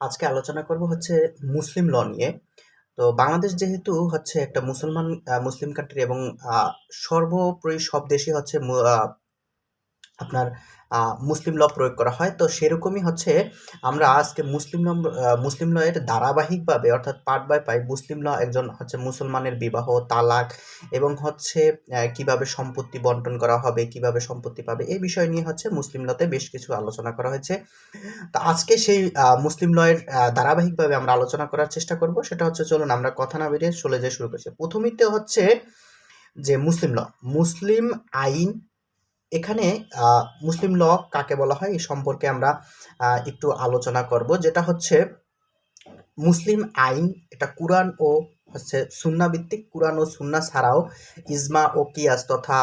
আজকে আলোচনা করব হচ্ছে মুসলিম ল নিয়ে। তো বাংলাদেশ যেহেতু হচ্ছে একটা মুসলমান মুসলিম কান্ট্রি এবং সর্বোপরি সব দেশে হচ্ছে আপনার মুসলিম ল প্রয়োগ করা হয়। তো সেরকমই হচ্ছে আমরা আজকে মুসলিম ল মুসলিম ল এর ধারাবাহিকভাবে অর্থাৎ পার্ট বাই পার্ট মুসলিম ল একজন হচ্ছে মুসলমানের বিবাহ, তালাক এবং হচ্ছে কীভাবে সম্পত্তি বন্টন করা হবে, কীভাবে সম্পত্তি পাবে এই বিষয় নিয়ে হচ্ছে মুসলিম লতে বেশ কিছু আলোচনা করা হয়েছে। তো আজকে সেই মুসলিম লয়ের ধারাবাহিকভাবে আমরা আলোচনা করার চেষ্টা করব। সেটা হচ্ছে চলুন আমরা কথা না বেরিয়ে চলে যাই শুরু করছি। প্রথমেই হচ্ছে যে মুসলিম ল, মুসলিম আইন এখানে মুসলিম ল কাকে বলা হয়? এই সম্পর্কে আমরা একটু আলোচনা করব। যেটা হচ্ছে মুসলিম আইন, এটা কুরআন ও হচ্ছে সুন্না ভিত্তিক। কুরআন ও সুন্না ছাড়াও ইজমা ও কিয়াস তথা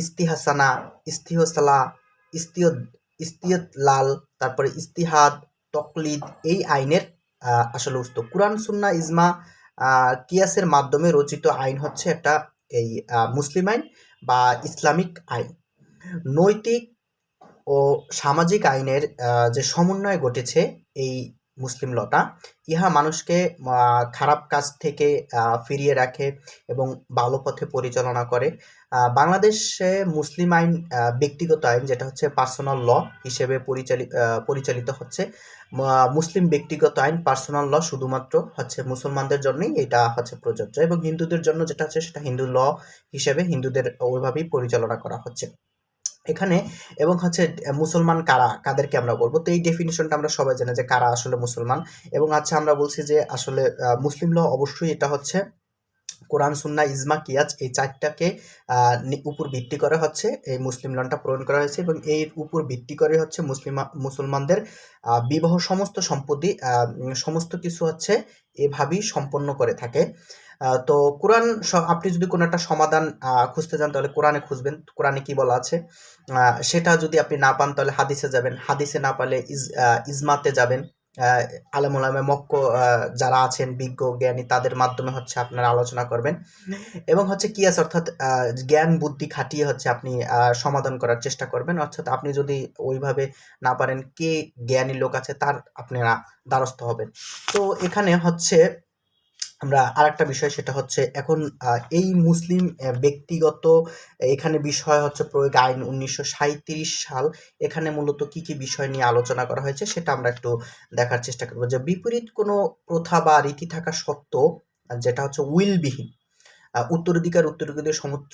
ইস্তিহাসানা, ইস্তিহসালা ইস্তিয় ইস্তিয়ত লাল তারপরে ইস্তিহাদ, তকলিদ এই আইনের আসলে উস্ত। কুরআন, সুন্না, ইজমা কিয়াসের মাধ্যমে রচিত আইন হচ্ছে একটা এই মুসলিম আইন বা ইসলামিক আইন। নৈতিক ও সামাজিক আইনের যে সমন্বয় ঘটেছে এই মুসলিম লটা ইহা মানুষকে খারাপ কাজ থেকে ফিরিয়ে রাখে এবং ভালো পথে পরিচালনা করে। বাংলাদেশে মুসলিম আইন ব্যক্তিগত আইন, যেটা হচ্ছে পার্সোনাল ল হিসেবে পরিচালিত পরিচালিত হচ্ছে মুসলিম ব্যক্তিগত আইন পার্সোনাল ল শুধুমাত্র হচ্ছে মুসলমানদের জন্যই এটা হচ্ছে প্রযোজ্য এবং হিন্দুদের জন্য যেটা হচ্ছে সেটা হিন্দু ল হিসেবে হিন্দুদের ওইভাবেই পরিচালনা করা হচ্ছে। এখানে এবং হচ্ছে মুসলমান কারা, কাদেরকে আমরা বলব? তো এই ডেফিনিশনটা আমরা সবাই জানি যে কারা আসলে মুসলমান। এবং আচ্ছা আমরা বলছি যে আসলে মুসলিম ল অবশ্যই এটা হচ্ছে কোরআন সুন্না ইজমা কিয়াজ এই চারটাকে উপর ভিত্তি করে হচ্ছে এই মুসলিম লনটা প্রণয়ন করা হয়েছে এবং এর উপর ভিত্তি করে হচ্ছে মুসলিম, মুসলমানদের বিবাহ সমস্ত সম্পত্তি সমস্ত কিছু হচ্ছে এভাবেই সম্পন্ন করে থাকে। তো কোরআন আপনি যদি কোনো একটা সমাধান খুঁজতে যান তাহলে কোরআনে খুঁজবেন কোরআনে কি বলা আছে? সেটা যদি আপনি না পান তাহলে হাদিসে যাবেন হাদিসে না পালে ইজ ইজমাতে যাবেন। আহ, আলেমুলামে মক্ক যারা আছেন বিজ্ঞ জ্ঞানী তাদের মাধ্যমে হচ্ছে আপনারা আলোচনা করবেন। এবং হচ্ছে কিয়াস অর্থাৎ জ্ঞান বুদ্ধি খাটিয়ে হচ্ছে আপনি সমাধান করার চেষ্টা করবেন। অর্থাৎ আপনি যদি ওইভাবে না পারেন কে জ্ঞানী লোক আছে তার আপনারা দ্বারস্থ হবেন। তো এখানে হচ্ছে আমরা আরেকটা বিষয়, সেটা হচ্ছে এখন এই মুসলিম ব্যক্তিগত এখানে বিষয় হচ্ছে প্রয়োগ আইন উনিশশো সাঁইত্রিশ সাল। এখানে মূলত কি কি বিষয় নিয়ে আলোচনা করা হয়েছে, সেটা আমরা একটু দেখার চেষ্টা করব। যে বিপরীত কোনো প্রথা বা রীতি থাকা সত্ত্বেও, যেটা হচ্ছে উইলবিহীন উত্তরাধিকার উত্তরাধিকার সম-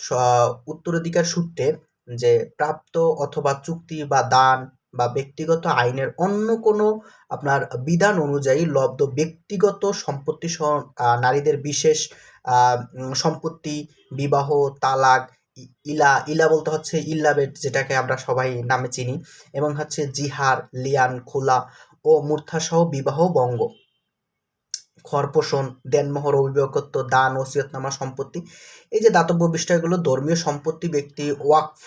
উত্তরাধিকার সূত্রে যে প্রাপ্ত অথবা চুক্তি বা দান বা ব্যক্তিগত আইনের অন্য কোনো আপনার বিধান অনুযায়ী লব্ধ ব্যক্তিগত সম্পত্তি সহ নারীদের বিশেষ সম্পত্তি, বিবাহ, তালাক ইলা ইলা বলতে হচ্ছে ইল্লাবেট যেটাকে আমরা সবাই নামে চিনি এবং হচ্ছে জিহার, লিয়ান, খোলা ও মূর্থা সহ বিবাহ বঙ্গ। খরপোষণ দেনমোহর অভিভাবকত্ব দান, ওসিয়তনামা, সম্পত্তি। এই যে দাতব্য বিষয়গুলো, ধর্মীয় সম্পত্তি, ব্যক্তি, ওয়াকফ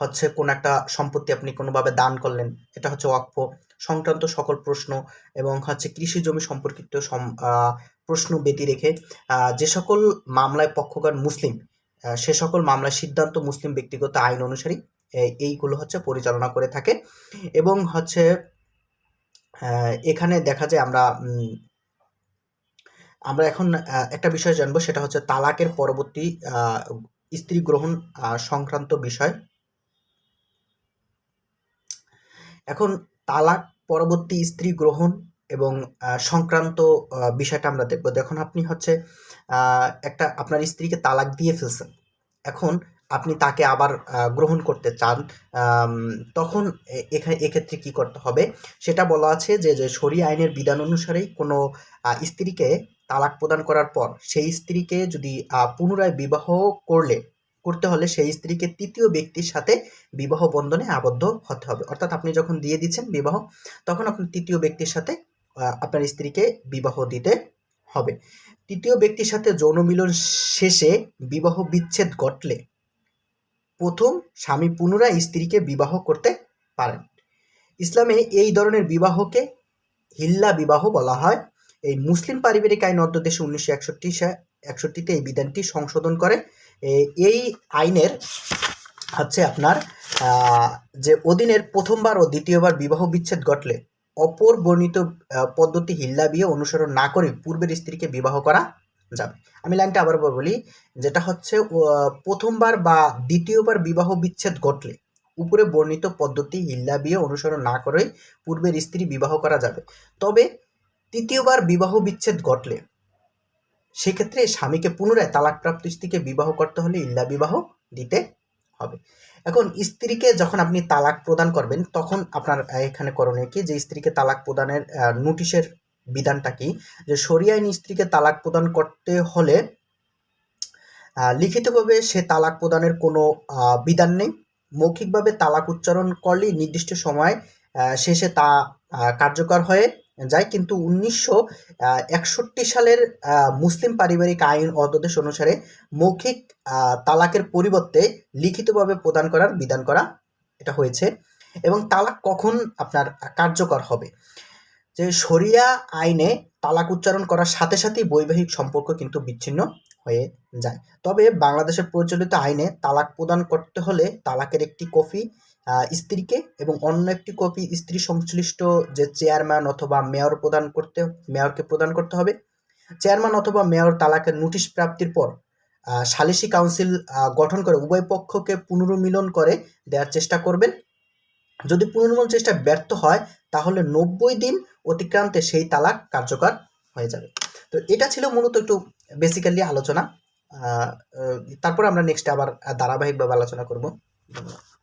হচ্ছে কোন একটা সম্পত্তি আপনি কোনোভাবে দান করলেন, এটা হচ্ছে ওয়াকফ সংক্রান্ত সকল প্রশ্ন এবং হচ্ছে কৃষি জমি সম্পর্কিত সম- প্রশ্ন ব্যতি রেখে যে সকল মামলায় পক্ষকার মুসলিম সে সকল মামলার সিদ্ধান্ত মুসলিম ব্যক্তিগত আইন অনুসারী এইগুলো হচ্ছে পরিচালনা করে থাকে এবং হচ্ছে এখানে দেখা যায় আমরা আমরা এখন একটা বিষয় জানব, সেটা হচ্ছে তালাকের পরবর্তী স্ত্রী গ্রহণ সংক্রান্ত বিষয়। এখন তালাক, পরবর্তী স্ত্রী গ্রহণ এবং সংক্রান্ত বিষয়টা আমরা দেখব। দেখুন, আপনি হচ্ছে একটা আপনার স্ত্রীকে তালাক দিয়ে ফেলছেন। এখন আপনি তাকে আবার গ্রহণ করতে চান তখন এখানে, এক্ষেত্রে কি করতে হবে? সেটা বলা আছে যে যে শরী আইনের বিধান অনুসারেই কোনো স্ত্রীকে তালাক প্রদান করার পর, সেই স্ত্রীকে যদি পুনরায় বিবাহ করলে করতে হলে সেই স্ত্রীকে তৃতীয় ব্যক্তির সাথে বিবাহ বন্ধনে আবদ্ধ হতে হবে। অর্থাৎ আপনি যখন দিয়ে দিচ্ছেন বিবাহ, তখন আপনি তৃতীয় ব্যক্তির সাথে আপনার স্ত্রীকে বিবাহ দিতে হবে। তৃতীয় ব্যক্তির সাথে যৌন মিলন শেষে বিবাহ বিচ্ছেদ ঘটলে প্রথম স্বামী পুনরায় স্ত্রীকে বিবাহ করতে পারেন। ইসলামে এই ধরনের বিবাহকে হিল্লা বিবাহ বলা হয়। এই মুসলিম পারিবারিক আইন অধ্যাদেশে উনিশশো একষট্টি একষট্টিতে এই বিধানটি সংশোধন করে। এই আইনের হচ্ছে আপনার যে অধীনের প্রথমবার ও দ্বিতীয়বার বিবাহ বিচ্ছেদ ঘটলে অপর বর্ণিত পদ্ধতি হিল্লা বিয়ে অনুসরণ না করে পূর্বের স্ত্রীকে বিবাহ করা যাবে। আমি লাইনটা আবার বলি, যেটা হচ্ছে প্রথমবার বা দ্বিতীয়বার বিবাহ বিচ্ছেদ ঘটলে উপরে বর্ণিত পদ্ধতি হিল্লা বিয়ে অনুসরণ না করেই পূর্বের স্ত্রী বিবাহ করা যাবে। তবে তৃতীয়বার বিবাহ বিচ্ছেদ ঘটলে সেক্ষেত্রে স্বামীকে পুনরায় তালাকপ্রাপ্ত স্ত্রীকে বিবাহ করতে হলে ইল্লা বিবাহ দিতে হবে। এখন স্ত্রীকে যখন আপনি তালাক প্রদান করবেন, তখন আপনার এখানে করণীয় কি? যে স্ত্রীকে তালাক প্রদানের নোটিশের বিধানটা কি? যে সরিয়ে আইন স্ত্রীকে তালাক প্রদান করতে হলে লিখিতভাবে সে তালাক প্রদানের কোনো বিধান নেই। মৌখিকভাবে তালাক উচ্চারণ করলেই নির্দিষ্ট সময় শেষে তা কার্যকর হয়ে যায় কিন্তু উনিশশো একষট্টি সালের মুসলিম পারিবারিক আইন অধ্যাদেশ অনুসারে মৌখিক তালাকের পরিবর্তে লিখিতভাবে প্রদান করার বিধান করা এটা হয়েছে। এবং তালাক কখন আপনার কার্যকর হবে? যে শরিয়া আইনে তালাক উচ্চারণ করার সাথে সাথেই বৈবাহিক সম্পর্ক কিন্তু বিচ্ছিন্ন হয়ে যায়। তবে বাংলাদেশের প্রচলিত আইনে তালাক প্রদান করতে হলে তালাকের একটি কপি স্ত্রীকে এবং অন্য একটি কপি স্ত্রী সংশ্লিষ্ট যে চেয়ারম্যান অথবা মেয়র প্রদান করতে মেয়রকে প্রদান করতে হবে। চেয়ারম্যান অথবা মেয়র তালাকের নোটিশ প্রাপ্তির পর সালিসি কাউন্সিল গঠন করে উভয় পক্ষকে পুনর্মিলন করে দেওয়ার চেষ্টা করবেন। যদি পুনর্মিলন চেষ্টা ব্যর্থ হয়, তাহলে নব্বই দিন অতিক্রান্তে সেই তালাক কার্যকর হয়ে যাবে। তো এটা ছিল মূলত একটু বেসিক্যালি আলোচনা। তারপর আমরা নেক্সট আবার ধারাবাহিকভাবে আলোচনা করব। ধন্যবাদ।